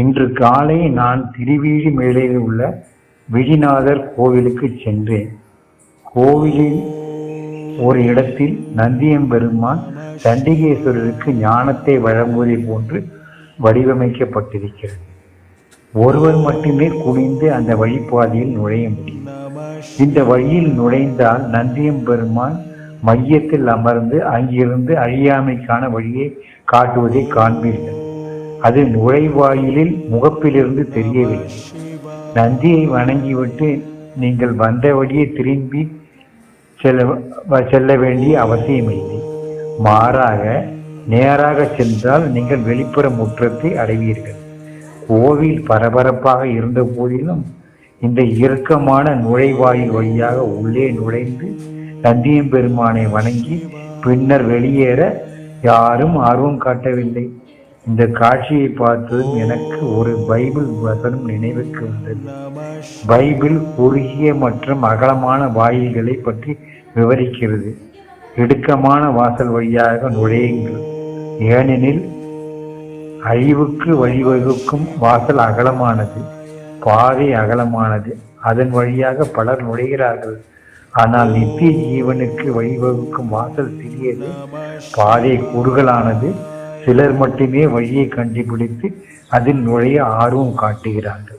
இன்று காலை நான் திருவீழி மேலையில் உள்ள விழிநாதர் கோவிலுக்கு சென்றேன். கோவிலில் ஒரு இடத்தில் நந்தியம்பெருமான் சண்டிகேஸ்வரருக்கு ஞானத்தை வழங்குவதை போன்று வடிவமைக்கப்பட்டிருக்கிறது. ஒருவர் மட்டுமே குனிந்து அந்த வழிபாதையில் நுழைய முடியும். இந்த வழியில் நுழைந்தால் நந்தியம்பெருமான் மையத்தில் அமர்ந்து அங்கிருந்து அழியாமைக்கான வழியை காட்டுவதை காண்பீர்கள். அது நுழைவாயிலில் முகப்பிலிருந்து தெரியவில்லை. நந்தியை வணங்கிவிட்டு நீங்கள் வந்த திரும்பி செல்ல செல்ல வேண்டிய அவசியமில்லை. மாறாக நேராக சென்றால் நீங்கள் வெளிப்புற முற்றத்தை அடைவீர்கள். கோவில் பரபரப்பாக இருந்த போதிலும் இந்த இறுக்கமான நுழைவாயில் வழியாக உள்ளே நுழைந்து நந்தியம் பெருமானை வணங்கி பின்னர் வெளியேற யாரும் ஆர்வம் காட்டவில்லை. இந்த காட்சியை பார்த்ததும் எனக்கு ஒரு பைபிள் வசனம் நினைவுக்கு வந்தது. பைபிள் குறுகிய மற்றும் அகலமான வாயில்களை பற்றி விவரிக்கிறது. இடுக்கமான வாசல் வழியாக நுழையுங்கள். ஏனெனில் அழிவுக்கு வழிவகுக்கும் வாசல் அகலமானது பாதை அகலமானது. அதன் வழியாக பலர் நுழைகிறார்கள். ஆனால் நித்திய ஜீவனுக்கு வழிவகுக்கும் வாசல் சிறியது பாதை குறுகலானது. சிலர் மட்டுமே வழியை கண்டுபிடித்து அதில் நுழைய ஆர்வம் காட்டுகிறார்கள்.